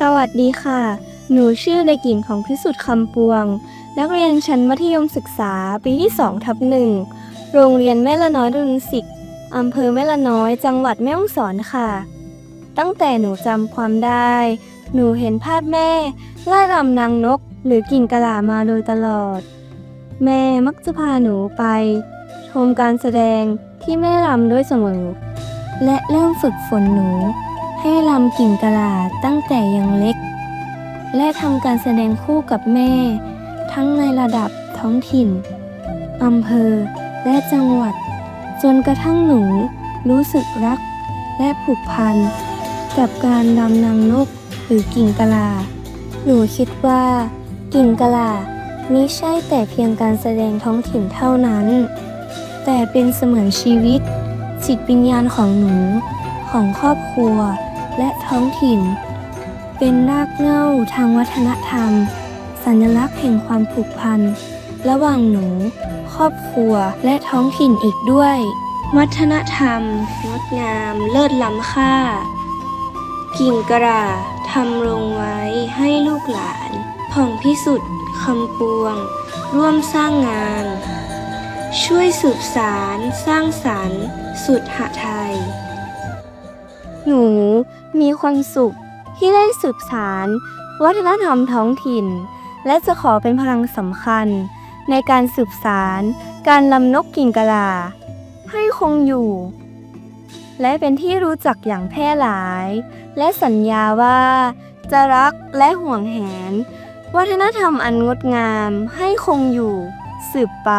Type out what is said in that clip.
สวัสดีค่ะ หนูชื่อเด็กหญิงของพิสุทธิ์คำปวง นักเรียนชั้นมัธยมศึกษาปีที่2ทับหนึ่ง โรงเรียนแม่ละน้อยรุนสิกอำเภอแม่ละน้อย จังหวัดแม่ฮ่องสอนค่ะ ตั้งแต่หนูจำความได้ หนูเห็นภาพแม่ไล่รำนางนก หรือกิ่งกะหลามาโดยตลอด แม่มักจะพาหนูไป ชมการแสดงที่แม่รำด้วยเสมอ และเริ่มฝึกฝนหนู ให้รำกิ่งกะลาตั้งแต่ยังเล็ก และทำการแสดงคู่กับแม่ ทั้งในระดับท้องถิ่นอำเภอ และจังหวัด จนกระทั่งหนูรู้สึกรักและผูกพัน กับการรำนางนกหรือกิ่งกะลา หนูคิดว่า กิ่งกะลามิใช่แต่เพียงการแสดงท้องถิ่นเท่านั้น แต่เป็นเสมือนชีวิตจิตวิญญาณของหนู ของครอบครัว และท้องถิ่น เป็นรากเหง้าทางวัฒนธรรม สัญลักษณ์แห่งความผูกพัน ระหว่างหนู ครอบครัวและท้องถิ่นอีกด้วย วัฒนธรรมงดงาม เลิศล้ำค่า กิ่งกระดาทำลงไว้ให้ลูกหลานผ่องพิสุทธิ์คำปวง ร่วมสร้างงาน ช่วยสืบสาร สร้างสรรค์ สุดหะไทย หนู มีความสุขที่ได้สืบสารวัฒนธรรมท้องถิ่น และจะขอเป็นพลังสำคัญ ในการสืบสารการลำนกกิ่งกะลา ให้คงอยู่ และเป็นที่รู้จักอย่างแพร่หลาย และสัญญาว่า จะรักและห่วงแหน วัฒนธรรมอันงดงามให้คงอยู่ สืบไป